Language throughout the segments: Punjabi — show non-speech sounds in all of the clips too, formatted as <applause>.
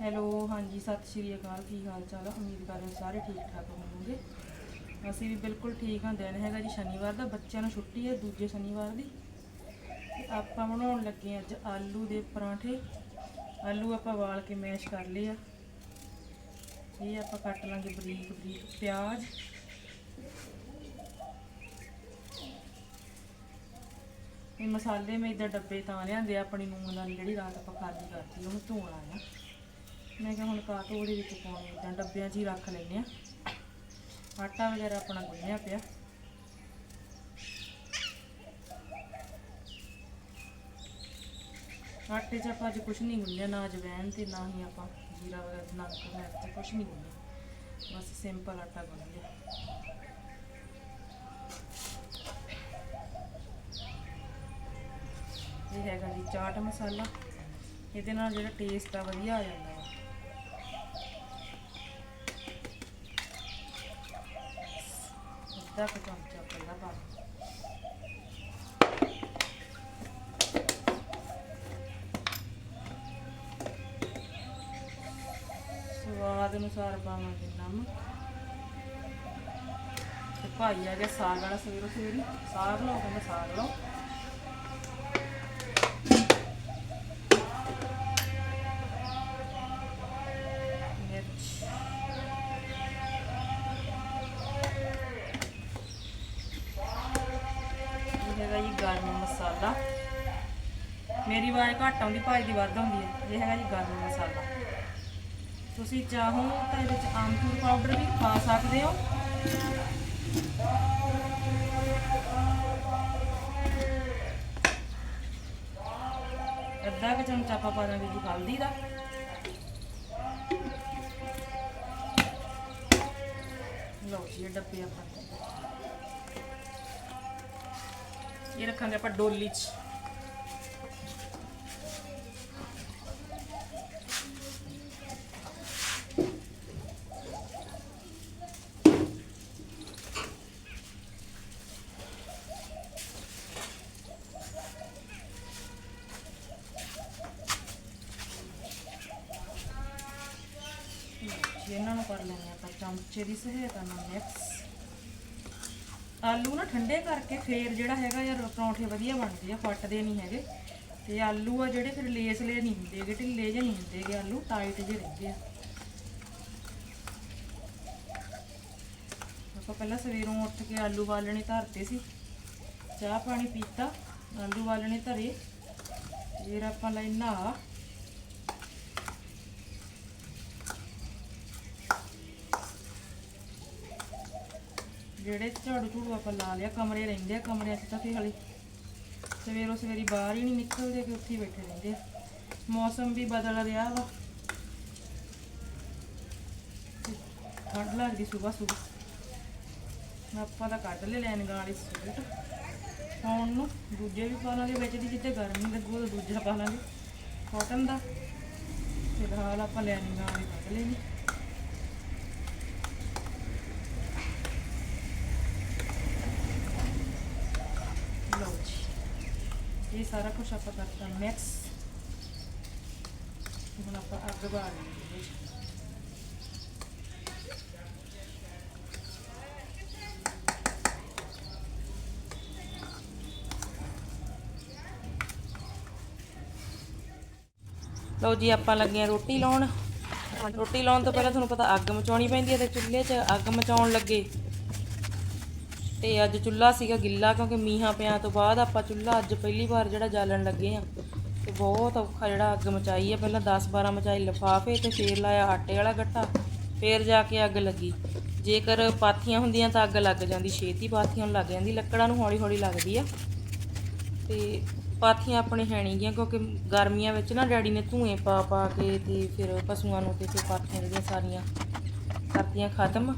ਹੈਲੋ ਹਾਂਜੀ, ਸਤਿ ਸ਼੍ਰੀ ਅਕਾਲ। ਕੀ ਹਾਲ ਚਾਲ ਆ? ਉਮੀਦ ਕਰਦੇ ਸਾਰੇ ਠੀਕ ਠਾਕ ਹੋਵੋਗੇ। ਅਸੀਂ ਵੀ ਬਿਲਕੁਲ ਠੀਕ ਹਾਂ। ਦਿਨ ਹੈਗਾ ਜੀ ਸ਼ਨੀਵਾਰ ਦਾ। ਬੱਚਿਆਂ ਨੂੰ ਛੁੱਟੀ ਹੈ ਦੂਜੇ ਸ਼ਨੀਵਾਰ ਦੀ। ਤੇ ਆਪਾਂ ਬਣਾਉਣ ਲੱਗੇ ਅੱਜ ਆਲੂ ਦੇ ਪਰਾਂਠੇ। ਆਲੂ ਆਪਾਂ ਵਾਲ ਕੇ ਮੈਸ਼ ਕਰ ਲਏ ਆ। ਇਹ ਆਪਾਂ ਕੱਟ ਲਾਂਗੇ ਬਰੀਕ ਬਰੀਕ ਪਿਆਜ਼। ਇਹ ਮਸਾਲੇ ਮੈਂ ਇਦਾਂ ਡੱਬੇ ਤਾਂ ਲਿਆਂਦੇ ਆ। ਆਪਣੀ ਨੂਨ ਨਾਲ ਜਿਹੜੀ ਰਾਤ ਆਪਾਂ ਖਾਲੀ ਕਰਤੀ, ਉਹਨੂੰ ਧੋਣਾ ਆ। ਮੈਂ ਕਿਹਾ ਹੁਣ ਕਾਹ ਉਹਦੇ ਵਿੱਚ ਪਾਉਣੇ ਇਦਾਂ ਡੱਬਿਆਂ 'ਚ ਹੀ ਰੱਖ ਲੈਨੇ ਆ। ਆਟਾ ਵਗੈਰਾ ਆਪਣਾ ਗੁੰਨਿਆ ਪਿਆ। ਆਟੇ 'ਚ ਆਪਾਂ ਅੱਜ ਕੁਝ ਨਹੀਂ ਗੁੰਨਿਆ, ਨਾ ਅਜਵੈਨ ਤੇ ਨਾ ਹੀ ਆਪਾਂ ਜੀਰਾ ਵਗੈਰਾ ਨਮਕ ਮਿਰਚ ਕੁਝ ਨਹੀਂ ਗੁੰਨਿਆ। ਬਸ ਸਿੰਪਲ ਆਟਾ ਗੁੰਨ ਲਿਆ। ਇਹ ਹੈਗਾ ਜੀ ਚਾਟ ਮਸਾਲਾ। ਇਹਦੇ ਨਾਲ ਜਿਹੜਾ ਟੇਸਟ ਆ ਵਧੀਆ ਆ ਜਾਂਦਾ ਵਾ ਅੱਧਾ ਕੁ ਚਮਚਾ ਪਹਿਲਾਂ ਪਾ ਦਿਓ। ਸਵਾਦ ਅਨੁਸਾਰ ਪਾਵਾਂਗੇ ਨਮਕ। ਤੇ ਭਾਈ ਆ ਗਿਆ ਸਾਗ ਵਾਲਾ ਸਵੇਰੋ ਸਵੇਰੀ ਸਾਗ ਲਓ, ਕਹਿੰਦਾ ਸਾਗ ਲਓ। ਹੈਗਾ ਜੀ ਗਰਮ ਮਸਾਲਾ। ਮੇਰੀ ਆਵਾਜ਼ ਘੱਟ ਆਉਂਦੀ ਭਾਈ ਦੀ ਵੱਧ ਆਉਂਦੀ ਹੈ। ਇਹ ਹੈਗਾ ਜੀ ਗਰਮ ਮਸਾਲਾ। ਤੁਸੀਂ ਚਾਹੋ ਤਾਂ ਇਹਦੇ ਵਿੱਚ ਆਮਚੂਰ ਪਾਊਡਰ ਵੀ ਪਾ ਸਕਦੇ ਹੋ। ਅੱਧਾ ਕੁ ਚਮਚਾ ਆਪਾਂ ਪਾ ਦਾਂਗੇ ਜੀ ਹਲਦੀ ਦਾ। ਲਓ ਜੀ ਡੱਬੇ ਆਪਾਂ ਇਹ ਰੱਖਾਂਗੇ ਆਪਾਂ ਡੋਲੀ 'ਚ। ਇਹਨਾਂ ਨੂੰ ਕਰ ਲੈਣੇ ਆਪਾਂ, ਚਮਚੇ ਦੀ ਸਹਾਇਤਾ ਨਾਲ ਮਿਕਸ ਆਲੂ ਨਾ ਠੰਡੇ ਕਰਕੇ ਫੇਰ ਜਿਹੜਾ ਹੈਗਾ ਯਾਰ ਪਰੌਂਠੇ ਵਧੀਆ ਬਣਦੇ ਆ, ਫੱਟਦੇ ਨਹੀਂ ਹੈਗੇ। ਤੇ ਆਲੂ ਆ ਜਿਹੜੇ ਫਿਰ ਲੇਸਲੇ ਨਹੀਂ ਹੁੰਦੇਗੇ ਢਿੱਲੇ ਜਿਹੇ ਨਹੀਂ ਹੁੰਦੇਗੇ ਆਲੂ ਟਾਈਟ ਜਿਹੇ ਰਹਿੰਦੇ ਆ। ਆਪਾਂ ਪਹਿਲਾਂ ਸਵੇਰੋਂ ਉੱਠ ਕੇ ਆਲੂ ਵਾਲਣੇ ਧਰਤੇ ਸੀ, ਚਾਹ ਪਾਣੀ ਪੀਤਾ, ਆਲੂ ਵਾਲਣੇ ਧਰੇ, ਫਿਰ ਆਪਾਂ ਲੈ ਜਿਹੜੇ ਝਾੜੂ ਝੂੜੂ ਆਪਾਂ ਲਾ ਲਿਆ, ਕਮਰੇ ਰਹਿੰਦੇ ਆ, ਕਮਰਿਆਂ 'ਚ ਤਾਂ ਫਿਰ ਹਲੇ ਸਵੇਰੋਂ ਸਵੇਰੀ ਬਾਹਰ ਹੀ ਨਹੀਂ ਨਿਕਲਦੇ ਕਿ ਉੱਥੇ ਹੀ ਬੈਠੇ ਰਹਿੰਦੇ ਆ। ਮੌਸਮ ਵੀ ਬਦਲ ਰਿਹਾ ਵਾ। ਠੰਡ ਲੱਗਦੀ ਸਵੇਰ ਸਵੇਰ ਆਪਾਂ ਤਾਂ ਕੱਢ ਲੈ ਲੈਣ ਵਾਲੇ ਸੂਟ। ਪਾਉਣ ਨੂੰ ਦੂਜੇ ਵੀ ਪਾ ਲਾਂਗੇ, ਵਿੱਚ ਦੀ ਜਿੱਤੇ ਗਰਮੀ ਲੱਗੂ ਤਾਂ ਦੂਜਾ ਪਾ ਲਾਂਗੇ। ਕਾਟਨ ਦਾ। ਫਿਲਹਾਲ ਆਪਾਂ ਲੈਣ ਵਾਲੇ ਕੱਢ ਲੈਣੇ ਲਓ ਜੀ ਇਹ ਸਾਰਾ ਕੁਝ ਆਪਾਂ ਕਰਤਾ ਮਿਕਸ ਹੁਣ ਆਪਾਂ ਅੱਗ ਬਾਲ ਲਈਏ ਲਓ ਜੀ, ਆਪਾਂ ਲੱਗੇ ਆ ਰੋਟੀ ਲਾਉਣ। ਰੋਟੀ ਲਾਉਣ ਤੋਂ ਪਹਿਲਾਂ ਤੁਹਾਨੂੰ ਪਤਾ ਅੱਗ ਮਚਾਉਣੀ ਪੈਂਦੀ ਹੈ ਤੇ ਚੁੱਲ੍ਹੇ 'ਚ ਅੱਗ ਮਚਾਉਣ ਲੱਗੇ। ਤੇ ਅੱਜ ਚੁੱਲ੍ਹਾ ਸੀਗਾ ਗਿੱਲਾ ਕਿਉਂਕਿ ਮੀਂਹਾਂ ਪਿਆ ਤੋਂ ਬਾਅਦ ਆਪਾਂ ਚੁੱਲ੍ਹਾ ਅੱਜ ਪਹਿਲੀ ਵਾਰ ਜਿਹੜਾ ਜਾਲਣ ਲੱਗੇ ਆ ਤੇ ਬਹੁਤ ਔਖਾ ਜਿਹੜਾ ਅੱਗ ਮਚਾਈ ਆ। ਪਹਿਲਾਂ 10 12 ਮਚਾਈ ਲਫਾਫੇ ਤੇ ਫੇਰ ਲਾਇਆ ਆਟੇ ਵਾਲਾ ਗੱਟਾ, ਫੇਰ ਜਾ ਕੇ ਅੱਗ ਲੱਗੀ। ਜੇਕਰ ਪਾਥੀਆਂ ਹੁੰਦੀਆਂ ਤਾਂ ਅੱਗ ਲੱਗ ਜਾਂਦੀ, ਛੇਤੀ ਪਾਥੀਆਂ ਨੂੰ ਲੱਗ ਜਾਂਦੀ, ਲੱਕੜਾਂ ਨੂੰ ਹੌਲੀ ਹੌਲੀ ਲੱਗਦੀ ਆ। ਤੇ ਪਾਥੀਆਂ ਆਪਣੇ ਹੈ ਨਹੀਂ ਗੀਆਂ ਕਿਉਂਕਿ ਗਰਮੀਆਂ ਵਿੱਚ ਨਾ ਡੈਡੀ ਨੇ ਧੂਏ ਪਾ ਪਾ ਕੇ ਤੇ ਫਿਰ ਪਸ਼ੂਆਂ ਨੂੰ ਤੇ ਫਿਰ ਪਾਥੀਆਂ ਜਿਹੜੀਆਂ ਸਾਰੀਆਂ ਕਰਤੀਆਂ ਖਤਮ।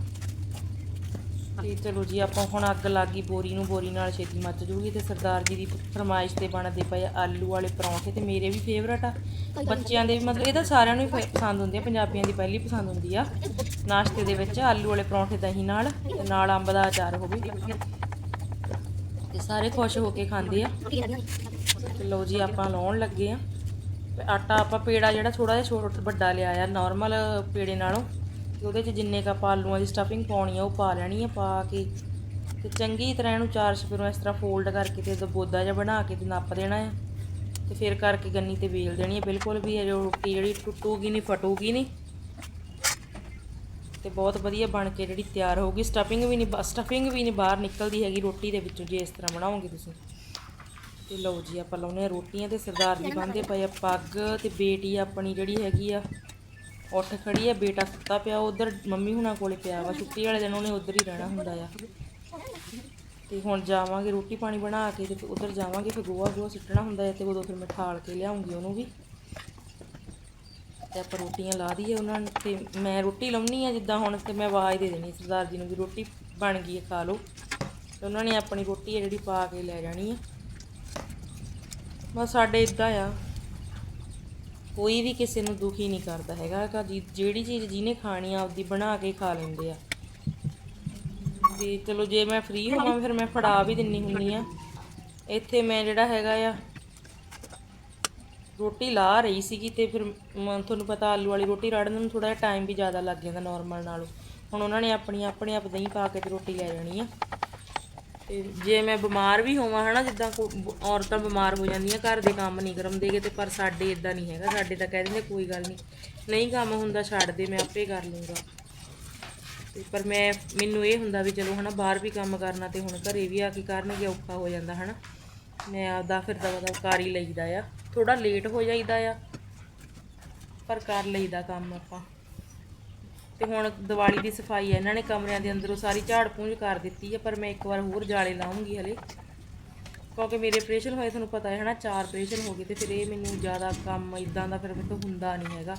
ਤੇ ਚਲੋ ਜੀ, ਆਪਾਂ ਹੁਣ ਅੱਗ ਲੱਗੀ ਬੋਰੀ ਨੂੰ ਬੋਰੀ ਨਾਲ ਛੇਤੀ ਮੱਚ ਜੂਗੀ ਤੇ ਸਰਦਾਰ ਜੀ ਦੀ ਫਰਮਾਇਸ਼ ਤੇ ਬਣਦੇ ਪਏ ਆਲੂ ਵਾਲੇ ਪਰੌਂਠੇ ਤੇ ਮੇਰੇ ਵੀ ਫੇਵਰਟ ਆ। ਬੱਚਿਆਂ ਦੇ ਵੀ ਮਤਲਬ ਇਹ ਤਾਂ ਸਾਰਿਆਂ ਨੂੰ ਹੀ ਫ- ਪਸੰਦ ਹੁੰਦੀ ਆ, ਪੰਜਾਬੀਆਂ ਦੀ ਪਹਿਲੀ ਪਸੰਦ ਹੁੰਦੀ ਆ। ਨਾਸ਼ਤੇ ਦੇ ਵਿੱਚ ਆਲੂ ਵਾਲੇ ਪਰੌਂਠੇ ਦਹੀਂ ਨਾਲ ਤੇ ਨਾਲ ਅੰਬ ਦਾ ਅਚਾਰ ਹੋਵੇ ਤੇ ਸਾਰੇ ਖੁਸ਼ ਹੋ ਕੇ ਖਾਂਦੇ ਆ। ਤੇ ਲਓ ਜੀ, ਆਪਾਂ ਲਾਉਣ ਲੱਗੇ ਆ। ਆਟਾ ਆਪਾਂ ਪੇੜਾ ਜਿਹੜਾ ਥੋੜਾ ਜਿਹਾ ਛੋਟਾ ਵੱਡਾ ਲਿਆ ਆ ਨਾਰਮਲ ਪੇੜੇ ਨਾਲੋਂ। ਤੇ ਉਹਦੇ 'ਚ ਜਿੰਨੇ ਕੁ ਆਲੂਆਂ ਦੀ ਸਟਫਿੰਗ ਪਾਉਣੀ ਆ ਉਹ ਪਾ ਲੈਣੀ ਆ ਪਾ ਕੇ। ਤੇ ਚੰਗੀ ਤਰ੍ਹਾਂ ਇਹਨੂੰ ਚਾਰ ਛਪੇਰੋਂ ਇਸ ਤਰ੍ਹਾਂ ਫੋਲਡ ਕਰਕੇ ਤੇ ਬੋਦਾ ਜਿਹਾ ਬਣਾ ਕੇ ਤੇ ਨੱਪ ਦੇਣਾ ਆ। ਤੇ ਫਿਰ ਕਰਕੇ ਗੰਨੀ ਤੇ ਵੇਲ ਦੇਣੀ ਹੈ ਬਿਲਕੁਲ ਵੀ ਇਹ ਰੋਟੀ ਜਿਹੜੀ ਟੁੱਟੂਗੀ ਨਹੀਂ ਫਟੂਗੀ ਨਹੀਂ ਤੇ ਬਹੁਤ ਵਧੀਆ ਬਣ ਕੇ ਜਿਹੜੀ ਤਿਆਰ ਹੋਊਗੀ। ਸਟਫਿੰਗ ਵੀ ਨਹੀਂ ਸਟਫਿੰਗ ਵੀ ਨਹੀਂ ਬਾਹਰ ਨਿਕਲਦੀ ਹੈਗੀ ਰੋਟੀ ਦੇ ਵਿੱਚੋਂ ਜੇ ਇਸ ਤਰ੍ਹਾਂ ਬਣਾਓਗੇ ਤੁਸੀਂ। ਤੇ ਲਓ ਜੀ ਆਪਾਂ ਲਾਉਨੇ ਆ ਰੋਟੀਆਂ ਤੇ ਸਰਦਾਰ ਜੀ ਬੰਦੇ ਪਏ ਆ ਪੱਗ ਤੇ ਬੇਟੀ ਆਪਣੀ ਜਿਹੜੀ ਹੈਗੀ ਆ ਉੱਠ ਖੜੀ ਆ ਬੇਟਾ ਸੁੱਤਾ ਪਿਆ, ਉਧਰ ਮੰਮੀ ਹੁਣਾਂ ਕੋਲੇ ਪਿਆ ਵਾ, ਛੁੱਟੀ ਵਾਲੇ ਦਿਨ ਉਹਨੇ ਉਧਰ ਹੀ ਰਹਿਣਾ ਹੁੰਦਾ ਆ। ਤੇ ਹੁਣ ਜਾਵਾਂਗੇ, ਰੋਟੀ ਪਾਣੀ ਬਣਾ ਕੇ ਤੇ ਉਧਰ ਜਾਵਾਂਗੇ, ਫਿਰ ਗੋਹਾ ਗੋਹਾ ਸਿੱਟਣਾ ਹੁੰਦਾ ਹੈ ਤੇ ਉਦੋਂ ਫਿਰ ਮੈਂ ਠਾਲ ਕੇ ਲਿਆਉਂਗੀ ਉਹਨੂੰ ਵੀ। ਤੇ ਆਪਾਂ ਰੋਟੀਆਂ ਲਾ ਦਈਏ ਉਹਨਾਂ ਨੂੰ, ਤੇ ਮੈਂ ਰੋਟੀ ਲਾਉਣੀ ਆ ਜਿੱਦਾਂ ਹੁਣ, ਤੇ ਮੈਂ ਆਵਾਜ਼ ਦੇ ਦੇਣੀ ਸਰਦਾਰ ਜੀ ਨੂੰ ਵੀ ਰੋਟੀ ਬਣ ਗਈ ਹੈ, ਖਾ ਲਓ। ਤੇ ਉਹਨਾਂ ਨੇ ਆਪਣੀ ਰੋਟੀ ਹੈ ਜਿਹੜੀ ਪਾ ਕੇ ਲੈ ਜਾਣੀ ਆ। ਬਸ ਸਾਡੇ ਇਦਾਂ ਆ। ਕੋਈ ਵੀ ਕਿਸੇ ਨੂੰ ਦੁਖੀ ਨਹੀਂ ਕਰਦਾ ਹੈਗਾ ਕਿ ਜੀ- ਜਿਹੜੀ ਚੀਜ਼ ਜਿਹਨੇ ਖਾਣੀ ਆ, ਆਪਦੀ ਬਣਾ ਕੇ ਖਾ ਲੈਂਦੇ ਆ। ਵੀ ਚਲੋ ਜੇ ਮੈਂ ਫ੍ਰੀ ਹੋਵਾਂ, ਫਿਰ ਮੈਂ ਫੜਾ ਵੀ ਦਿੰਨੀ ਹੁੰਨੀ ਆ। ਇੱਥੇ ਮੈਂ ਜਿਹੜਾ ਹੈਗਾ ਆ, ਰੋਟੀ ਲਾ ਰਹੀ ਸੀਗੀ ਤੇ ਫਿਰ ਮ- ਤੁਹਾਨੂੰ ਪਤਾ ਆਲੂ ਵਾਲੀ ਰੋਟੀ ਰੜਨ ਨੂੰ ਥੋੜਾ ਜਿਹਾ ਟਾਈਮ ਵੀ ਜ਼ਿਆਦਾ ਲੱਗ ਜਾਂਦਾ ਨਾਰਮਲ ਨਾਲੋਂ। ਹੁਣ ਉਹਨਾਂ ਨੇ ਆਪਣੀ ਆਪਣੇ ਆਪ ਦਹੀਂ ਪਾ ਕੇ ਤੇ ਰੋਟੀ ਲੈ ਜਾਣੀ ਆ। ਤੇ ਜੇ ਮੈਂ ਬਿਮਾਰ ਵੀ ਹੋਵਾਂ, ਹਨਾ, ਜਿੱਦਾਂ ਕੋ- ਬ- ਔਰਤਾਂ ਬਿਮਾਰ ਹੋ ਜਾਂਦੀਆਂ, ਘਰ ਦੇ ਕੰਮ ਨਹੀਂ ਕਰਮ ਦੇਗੇ ਤੇ ਪਰ ਸਾਡੇ ਇਦਾਂ ਨਹੀਂ ਹੈਗਾ, ਸਾਡੇ ਤਾਂ ਕਹਿ ਦਿੰਦੇ ਕੋਈ ਗੱਲ ਨਹੀਂ। ਨਹੀਂ ਕੰਮ ਹੁੰਦਾ ਛੱਡ ਦੇ, ਮੈਂ ਆਪੇ ਕਰ ਲੂੰਗਾ। ਤੇ ਪਰ ਮੈਂ, ਮੈਨੂੰ ਇਹ ਹੁੰਦਾ ਵੀ ਚਲੋ, ਹਨਾ, ਬਾਹਰ ਵੀ ਕੰਮ ਕਰਨਾ ਤੇ ਹੁਣ ਘਰੇ ਵੀ ਆ ਕੇ ਕਰਨਗੇ ਔਖਾ ਹੋ ਜਾਂਦਾ, ਹਨਾ। ਮੈਂ ਆਪਦਾ ਫਿਰ ਦਾ ਦਾ ਕਰ ਹੀ ਲਈਦਾ ਆ। ਥੋੜਾ ਲੇਟ ਹੋ ਜਾਈਦਾ ਆ, ਪਰ ਕਰ ਲਈਦਾ ਕੰਮ ਆਪਾਂ। ਤੇ ਹੁਣ ਦੀਵਾਲੀ ਦੀ ਸਫ਼ਾਈ ਹੈ ਇਹਨਾਂ ਨੇ ਕਮਰਿਆਂ ਦੇ ਅੰਦਰੋਂ ਸਾਰੀ ਝਾੜ ਪੂੰਝ ਕਰ ਦਿੱਤੀ ਹੈ ਪਰ ਮੈਂ ਇੱਕ ਵਾਰ ਹੋਰ ਜਾਲੇ ਲਾਉਂਗੀ ਹਲੇ। ਕਿਉਂਕਿ ਮੇਰੇ ਆਪਰੇਸ਼ਨ ਹੋਏ, ਤੁਹਾਨੂੰ ਪਤਾ ਹੈ ਹਨਾ, ਚਾਰ ਆਪਰੇਸ਼ਨ ਹੋ ਗਏ ਤੇ ਫਿਰ ਇਹ ਮੈਨੂੰ ਜ਼ਿਆਦਾ ਕੰਮ ਇਦਾਂ ਦਾ ਫਿਰ ਮੇਰੇ ਤੋਂ ਹੁੰਦਾ ਨਹੀਂ ਹੈਗਾ।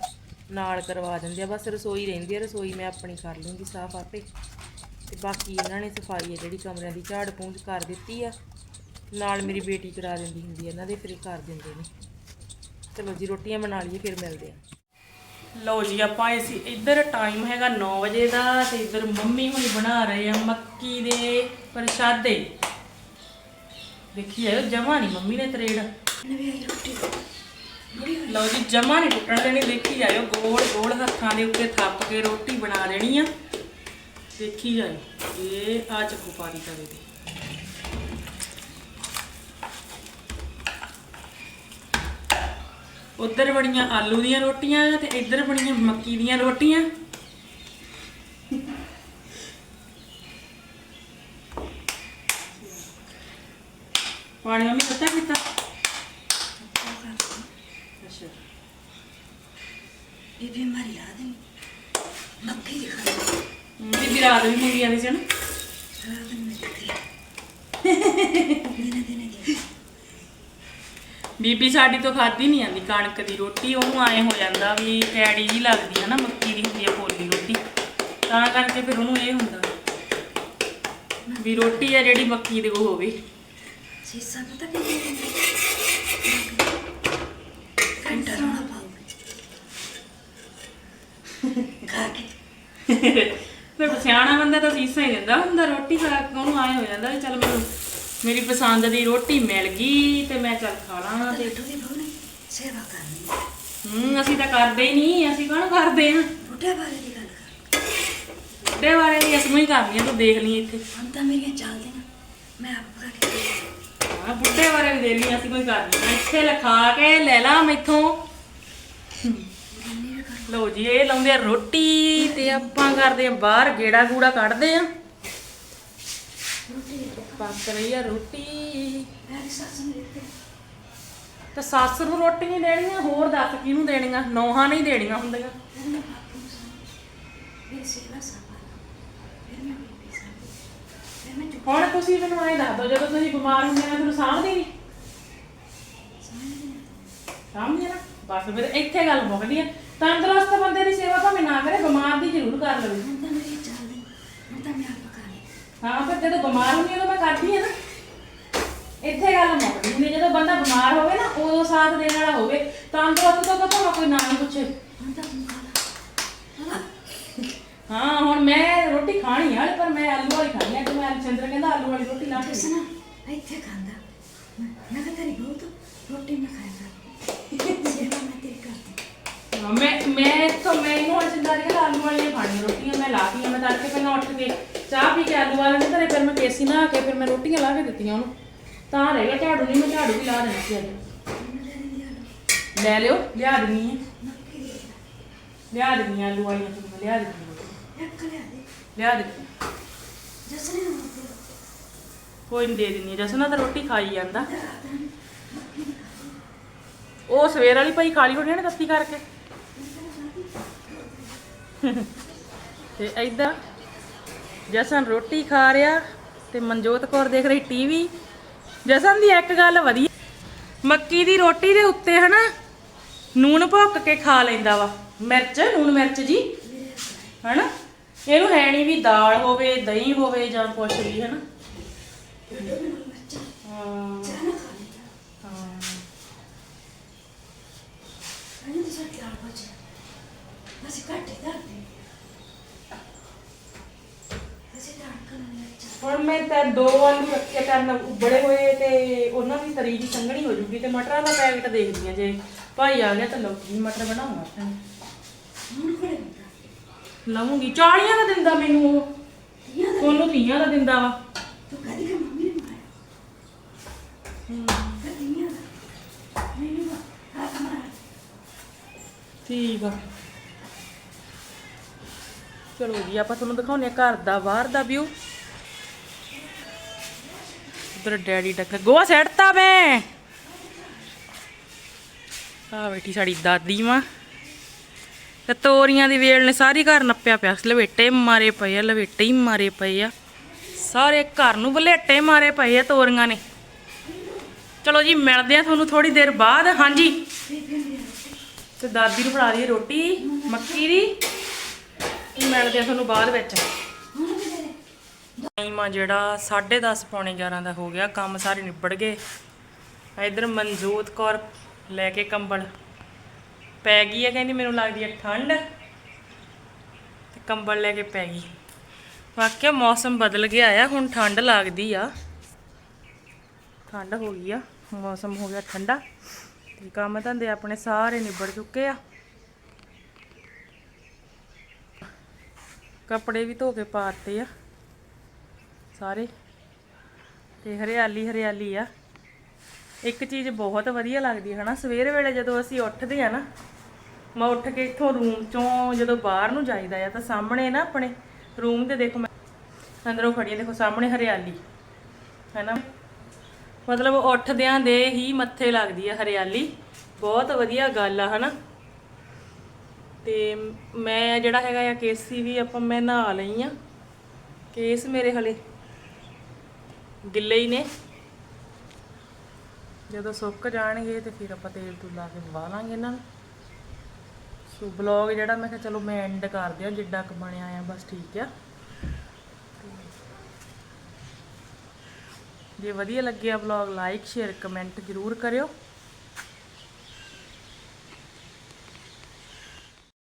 ਨਾਲ ਕਰਵਾ ਦਿੰਦੇ ਆ, ਬਸ ਰਸੋਈ ਰਹਿੰਦੀ ਹੈ ਰਸੋਈ ਮੈਂ ਆਪਣੀ ਕਰ ਲੂੰਗੀ ਸਾਫ਼ ਆਪੇ। ਤੇ ਬਾਕੀ ਇਹਨਾਂ ਨੇ ਸਫ਼ਾਈ ਹੈ ਜਿਹੜੀ ਕਮਰਿਆਂ ਦੀ ਝਾੜ ਪੂੰਝ ਕਰ ਦਿੱਤੀ ਆ। ਨਾਲ ਮੇਰੀ ਬੇਟੀ ਕਰਾ ਦਿੰਦੀ ਹੁੰਦੀ ਹੈ ਇਹਨਾਂ ਦੇ ਫਿਰ ਕਰ ਦਿੰਦੇ ਨੇ। ਚਲੋ ਜੀ, ਰੋਟੀਆਂ ਬਣਾ ਲਈਏ, ਫਿਰ ਮਿਲਦੇ ਆ। ਲਓ ਜੀ, ਆਪਾਂ ਆਏ ਸੀ, ਇੱਧਰ ਟਾਈਮ ਹੈਗਾ 9 ਵਜੇ ਦਾ ਤੇ ਇੱਧਰ ਮੰਮੀ ਹੁਣੀ ਬਣਾ ਰਹੇ ਆ ਮੱਕੀ ਦੇ ਪ੍ਰਸ਼ਾਦੇ। ਦੇਖੀ ਆਇਓ, ਜਮਾ ਨਹੀਂ ਮੰਮੀ ਨੇ ਤਰੇੜ। ਲਓ ਜੀ, ਜਮਾ ਨਹੀਂ ਟੁੱਟਣ ਦੇਣੀ, ਦੇਖੀ ਜਾਇਓ ਗੋਲ ਗੋਲ ਹੱਥਾਂ ਦੇ ਉੱਤੇ ਥੱਪ ਕੇ ਰੋਟੀ ਬਣਾ ਦੇਣੀ ਆ। ਦੇਖੀ ਜਾਇਓ ਇਹ ਆ ਚੱਕੂ ਪਾਰੀ ਤਵੇ ਤੇ। ਉੱਧਰ ਬਣੀਆਂ ਆਲੂ ਦੀਆਂ ਰੋਟੀਆਂ ਤੇ ਇੱਧਰ ਬਣੀਆਂ ਮੱਕੀ ਦੀਆਂ ਰੋਟੀਆਂ। ਪਾਣੀ ਮੰਮੀ ਪਤਾ ਕੀਤਾ? ਅੱਛਾ। ਇਹ ਬਿਮਾਰੀ ਲਾ ਦੇ ਮੱਕੀ ਦੀ ਖਾਣੀ ਬੀਬੀ ਰਾਤ ਵੀ ਮੰਗੀ ਜਾਂਦੀ ਸੀ ਨਾ। ਮੈਂ ਦਿੱਤੀ। <laughs> ਦਿਨੇ ਦਿਨੇ ਬੀਬੀ ਸਾਡੀ ਤੋਂ ਖਾਦੀ ਨਹੀਂ ਜਾਂਦੀ ਕਣਕ ਦੀ ਰੋਟੀ ਉਹਨੂੰ ਆਏ ਹੋ ਜਾਂਦਾ ਵੀ ਕੈੜੀ ਜੀ ਲੱਗਦੀ ਹੈ ਨਾ ਮੱਕੀ ਦੀ ਹੁੰਦੀ ਹੈ ਪੋਲੀ ਰੋਟੀ। ਤਾਂ ਕਰਕੇ ਫਿਰ ਉਹਨੂੰ ਇਹ ਹੁੰਦਾ ਵੀ ਰੋਟੀ ਹੈ ਜਿਹੜੀ ਮੱਕੀ ਦੀ ਉਹ ਹੋਵੇ। ਸੀਸਾ ਪਤਾ। ਕਿ ਘੰਟਾ ਰੋਣਾ ਪਾਉਗੇ ਖਾ ਕੇ। ਫਿਰ ਸਿਆਣਾ ਬੰਦਾ ਤਾਂ ਸੀਸਾ ਹੀ ਦਿੰਦਾ ਹੁੰਦਾ ਰੋਟੀ ਖਾ ਕੇ ਉਹਨੂੰ ਆਏ ਹੋ ਜਾਂਦਾ ਵੀ ਚੱਲ ਮੈਨੂੰ ਮੇਰੀ ਪਸੰਦ ਦੀ ਰੋਟੀ ਮਿਲ ਗਈ ਤੇ ਮੈਂ ਚੱਲ ਖਾ ਲਾਂ ਤੇ। ਬੈਠੋ ਦੀ ਬਹੁ ਨੇ ਸੇਵਾ ਕਰਨੀ ਹੂੰ ਅਸੀਂ ਤਾਂ ਕਰਦੇ ਹੀ ਨਹੀਂ ਅਸੀਂ ਕਾਹਨੂੰ ਕਰਦੇ ਆ? ਬੁੱਢੇ ਬਾਰੇ ਦੀ ਗੱਲ ਕਰ। ਬੁੱਢੇ ਬਾਰੇ ਵੀ ਅਸੀਂ ਹੀ ਕਰਨੀ ਆ ਤੂੰ ਦੇਖ ਲਈ ਇੱਥੇ। ਹੁਣ ਤਾਂ ਮੇਰੀਆਂ ਚੱਲਦੀਆਂ ਮੈਂ ਆਪ ਪਕਾ ਕੇ ਹਾਂ ਬੁੱਢੇ ਬਾਰੇ ਵੀ ਦੇ ਲਈ ਅਸੀਂ ਕੋਈ ਕਰਨੀ ਆ ਇੱਥੇ ਲਿਖਾ ਕੇ ਲੈ ਲਾ ਮੈਥੋਂ। ਲਓ ਜੀ ਇਹ ਲਾਉਂਦੇ ਆ ਰੋਟੀ ਤੇ ਆਪਾਂ ਕਰਦੇ ਆ ਬਾਹਰ ਗੇੜਾ ਗੂੜਾ ਕੱਢਦੇ ਆ। ਪੱਕ ਰਹੀ ਆ ਰੋਟੀ। ਮੇਰੀ ਸੱਸ ਨੇ ਦਿੱਤੇ। ਤੇ ਸੱਸ ਨੂੰ ਰੋਟੀ ਨਹੀਂ ਦੇਣੀਆਂ ਹੋਰ ਦੱਸ ਕਿਹਨੂੰ ਦੇਣੀਆਂ? ਨੌਹਾਂ ਨਹੀਂ ਦੇਣੀਆਂ ਹੁੰਦੀਆਂ। ਹੁਣ ਤੁਸੀਂ ਮੈਨੂੰ ਐਂ ਦੱਸ ਦਿਓ ਜਦੋਂ ਤੁਸੀਂ ਬਿਮਾਰ ਹੁੰਦੇ ਨੇ ਤੁਹਾਨੂੰ ਸਾਂਭਦੇ ਨਹੀਂ ਸਾਂਭਦੇ ਨਾ? ਬਸ ਫਿਰ ਇੱਥੇ ਗੱਲ ਮੁੱਕਦੀ ਆ। ਤੰਦਰੁਸਤ ਬੰਦੇ ਦੀ ਸੇਵਾ ਭਾਵੇਂ ਨਾ ਕਰੇ ਬਿਮਾਰ ਦੀ ਜ਼ਰੂਰ ਕਰ ਲਵੇ ਹੁਣ ਤਾਂ ਮੇਰੀ ਚੱਲਦੀ ਹੁਣ ਤਾਂ ਮੈਂ ਆਪ ਪਕਾ ਲਈ ਹਾਂ ਫਿਰ ਜਦੋਂ ਬਿਮਾਰ ਹੁੰਦੀ ਉਦੋਂ ਮੈਂ ਕਰਦੀ ਆ ਨਾ। ਇੱਥੇ ਗੱਲ ਮੁੱਕਦੀ ਹੁੰਦੀ ਜਦੋਂ ਬੰਦਾ ਬਿਮਾਰ ਹੋਵੇ ਨਾ ਉਦੋਂ ਸਾਥ ਦੇਣ ਵਾਲਾ ਹੋਵੇ ਤੰਦਰੁਸਤ ਤੋਂ ਤਾਂ ਭਾਵੇਂ ਕੋਈ ਨਾ ਹੀ ਪੁੱਛੇ। ਤਾਂ ਤੂੰ ਹਾਂ ਹੁਣ ਮੈਂ ਰੋਟੀ ਖਾਣੀ ਆ ਪਰ ਮੈਂ ਆਲੂ ਵਾਲੀ ਖਾਣੀ ਆ। ਕਿ ਮੈਂ ਚੰਦਰ ਕਹਿੰਦਾ ਆਲੂ ਵਾਲੀ ਰੋਟੀ ਲਾ ਕੇ ਕਿਸ ਨਾ ਇੱਥੇ ਖਾਂਦਾ। ਮੈਂ ਮੈਂ ਕਿਹਾ ਤੇਰੀ ਬਹੁਤ ਰੋਟੀ ਨਾ ਖਾਇਆ ਕਰ। <laughs> ਮੈਂ ਮੈਂ ਇੱਥੋਂ ਮੈਨੂੰ ਹੁਣ ਜਿੰਦਾ ਦੀਆਂ ਆਲੂ ਵਾਲੀਆਂ ਖਾਣੀਆਂ ਰੋਟੀਆਂ ਮੈਂ ਲਾ ਦਿੱਤੀਆਂ ਮੈਂ ਤੜਕੇ ਪਹਿਲਾਂ ਉੱਠ ਕੇ ਚਾਹ ਪੀ ਕੇ ਆਲੂ ਵਾਲੇ ਨੇ ਘਰੇ ਫਿਰ ਮੈਂ ਕੇਸੀ ਨਹਾ ਕੇ ਫਿਰ ਮੈਂ ਰੋਟੀਆਂ ਲਾ ਕੇ ਦਿੱਤੀਆਂ ਉਹਨੂੰ। ਤਾਂ ਰਹਿ ਗਿਆ ਝਾੜੂ ਨਹੀਂ ਮੈਂ ਝਾੜੂ ਵੀ ਲਾ ਦੇਣਾ ਸੀ ਅੱਜ। ਲੈ ਲਿਓ ਲਿਆ ਦਿੰਨੀ ਹੈ ਲਿਆ ਦਿੰਨੀ ਆਲੂ ਵਾਲੀਆਂ ਤੁਹਾਨੂੰ ਲਿਆ ਦਿੰਨੀ ਲਿਆ ਦੇ। ਜਸਨੇ ਕੋਈ ਨਹੀਂ ਦੇ ਦਿੰਨੀ ਜਸਨਾ ਤਾਂ ਰੋਟੀ ਖਾਈ ਜਾਂਦਾ। ਉਹ ਸਵੇਰ ਵਾਲੀ ਭਾਈ ਖਾਲੀ ਹੋਣੀ ਨਾ ਤੱਤੀ ਕਰਕੇ? <laughs> ਤੇ ਐਦਾਂ ਜਸਨ ਰੋਟੀ ਖਾ ਰਿਹਾ ਤੇ ਮਨਜੋਤ ਕੌਰ ਦੇਖ ਰਹੀ ਟੀਵੀ। ਜਸਨ ਦੀ ਇੱਕ ਗੱਲ ਵਧੀਆ, ਮੱਕੀ ਦੀ ਰੋਟੀ ਦੇ ਉੱਤੇ ਹਨਾ ਨੂਨ ਭੁੱਕ ਕੇ ਖਾ ਲੈਂਦਾ ਵਾ। ਮਿਰਚ ਨੂਨ ਮਿਰਚ ਜੀ, ਹਨਾ? ਇਹਨੂੰ ਹੈ ਨਹੀਂ ਵੀ ਦਾਲ ਹੋਵੇ, ਦਹੀਂ ਹੋਵੇ ਜਾਂ ਕੁਛ ਵੀ, ਹਨਾ? ਹਾਂ। ਹਾਂ ਅਨੇ ਤਾਂ ਸਾਡੀ ਆਲ ਬਚ ਅਸੀਂ ਘੱਟੇ ਕਰਦੇ ਅਸੀਂ ਡਾਂਟ ਕਰਨ ਲੱਗ ਜਾ ਹੁਣ ਮੈਂ ਤਾਂ ਦੋ ਆਲੂ ਰੱਖੇ ਕਰਨ ਉਬੜੇ ਹੋਏ ਤੇ ਉਹਨਾਂ ਦੀ ਤਰੀ ਦੀ ਸੰਘਣੀ ਹੋ ਜੂਗੀ ਤੇ ਮਟਰਾਂ ਦਾ ਪੈਕਟ ਦੇਖਦੀ ਆ ਜੇ ਭਾਈ ਆ ਗਿਆ ਤਾਂ ਲੌਕੀ ਮਟਰ ਬਣਾਉਂਗਾ ਹੁਣ ਕੋਲੇ ਲਵਾਂਗੀ। 40 ਦਾ ਦਿੰਦਾ ਮੈਨੂੰ ਉਹ। ਧੀਆਂ ਦਾ ਤੁਹਾਨੂੰ 30 ਦਾ ਦਿੰਦਾ ਵਾ। ਤੂੰ ਕਦੀ ਕਿ ਮੰਮੀ ਨੇ ਮਾਰਿਆ। ਕਦੀ ਧੀਆਂ ਦਾ। ਮੈਨੂੰ ਹੱਥ ਮਾਰ ਠੀਕ ਆ। ਚਲੋ ਜੀ, ਆਪਾਂ ਤੁਹਾਨੂੰ ਦਿਖਾਉਂਦੇ ਆ ਘਰ ਦਾ ਬਾਹਰ ਦਾ ਵਿਊ ਉਧਰ ਡੈਡੀ ਡੱਕਾ ਗੋਆ ਸੈੱਟਤਾ ਮੈਂ। ਆ ਬੈਠੀ ਸਾਡੀ ਦਾਦੀ ਮਾਂ। ਤੇ ਤੋਰੀਆਂ ਦੀ ਵੇਲ ਨੇ ਸਾਰੀ ਘਰ ਨੱਪਿਆ ਪਿਆ। ਲਵੇਟੇ ਮਾਰੇ ਪਏ ਆ, ਲਵੇਟੇ ਹੀ ਮਾਰੇ ਪਏ ਆ। ਸਾਰੇ ਘਰ ਨੂੰ ਬਲੇਟੇ ਮਾਰੇ ਪਏ ਆ ਤੋਰੀਆਂ ਨੇ। ਚਲੋ ਜੀ, ਮਿਲਦੇ ਆ ਤੁਹਾਨੂੰ ਥੋੜੀ ਦੇਰ ਬਾਅਦ। ਹਾਂਜੀ। ਤੇ ਦਾਦੀ ਨੂੰ ਫੜਾ ਦਈਏ ਰੋਟੀ, ਮੱਕੀ ਦੀ। ਮਿਲਦੇ ਆ ਤੁਹਾਨੂੰ ਬਾਅਦ ਵਿੱਚ ਟਾਈਮ ਆ ਜਿਹੜਾ 10:30 ਪੌਣੇ 11 ਦਾ ਹੋ ਗਿਆ, ਕੰਮ ਸਾਰੇ ਨਿਬੜ ਗਏ। ਇਧਰ ਮਨਜੋਤ ਕੌਰ ਲੈ ਕੇ ਕੰਬਲ। ਪੈ ਗਈ ਹੈ ਕਹਿੰਦੀ ਮੈਨੂੰ ਲੱਗਦੀ ਹੈ ਠੰਡ। ਤੇ ਕੰਬਲ ਲੈ ਕੇ ਪੈ ਗਈ। ਵਾਕਿਆ ਮੌਸਮ ਬਦਲ ਗਿਆ ਆ, ਹੁਣ ਠੰਡ ਲੱਗਦੀ ਆ। ਠੰਡ ਹੋ ਗਈ ਆ, ਮੌਸਮ ਹੋ ਗਿਆ ਠੰਡਾ। ਤੇ ਕੰਮ ਧੰਦੇ ਆਪਣੇ ਸਾਰੇ ਨਿਬੜ ਚੁੱਕੇ ਆ। ਕੱਪੜੇ ਵੀ ਧੋ ਕੇ ਪਾਤੇ ਆ। ਸਾਰੇ। ਤੇ ਹਰਿਆਲੀ ਹਰਿਆਲੀ ਆ। ਇੱਕ ਚੀਜ਼ ਬਹੁਤ ਵਧੀਆ ਲੱਗਦੀ ਹੈ ਨਾ ਸਵੇਰ ਵੇਲੇ ਜਦੋਂ ਅਸੀਂ ਉੱਠਦੇ ਆ ਨਾ, ਮੈਂ ਉੱਠ ਕੇ ਇੱਥੋਂ ਰੂਮ ਚੋਂ ਜਦੋਂ ਬਾਹਰ ਨੂੰ ਜਾਈਦਾ ਆ, ਤਾਂ ਸਾਹਮਣੇ ਨਾ ਆਪਣੇ ਰੂਮ ਤੇ ਦੇਖੋ ਮੈਂ ਅੰਦਰੋਂ ਖੜੀ ਦੇਖੋ ਸਾਹਮਣੇ ਹਰਿਆਲੀ, ਹੈਨਾ? ਮਤਲਬ ਉੱਠਦਿਆਂ ਦੇ ਹੀ ਮੱਥੇ ਲੱਗਦੀ ਆ ਹਰਿਆਲੀ। ਬਹੁਤ ਵਧੀਆ ਗੱਲ ਆ, ਹਨਾ? ਤੇ ਮੈਂ ਜਿਹੜਾ ਹੈਗਾ ਆ ਕੇਸੀ ਵੀ ਆਪਾਂ ਮੈਂ ਨਹਾ ਲਈ ਆ। ਕੇਸ ਮੇਰੇ ਹਲੇ ਗਿੱਲੇ ਹੀ ਨੇ। ਜਦੋਂ ਸੁੱਕ ਜਾਣਗੇ ਤੇ ਫਿਰ ਆਪਾਂ ਤੇਲ ਤੂਲ ਲਾ ਕੇ ਪਵਾ ਲਾਂਗੇ ਇਹਨਾਂ ਨੂੰ। ਸੋ ਬਲੌਗ ਜਿਹੜਾ ਮੈਂ ਕਿਹਾ ਚਲੋ ਮੈਂ ਐਂਡ ਕਰ ਦਿਆਂ, ਜਿੱਡਾ ਕੁ ਬਣਿਆ ਆ, ਬਸ ਠੀਕ ਆ। ਜੇ ਵਧੀਆ ਲੱਗਿਆ ਬਲੌਗ ਲਾਈਕ ਸ਼ੇਅਰ ਕਮੈਂਟ ਜ਼ਰੂਰ ਕਰਿਓ।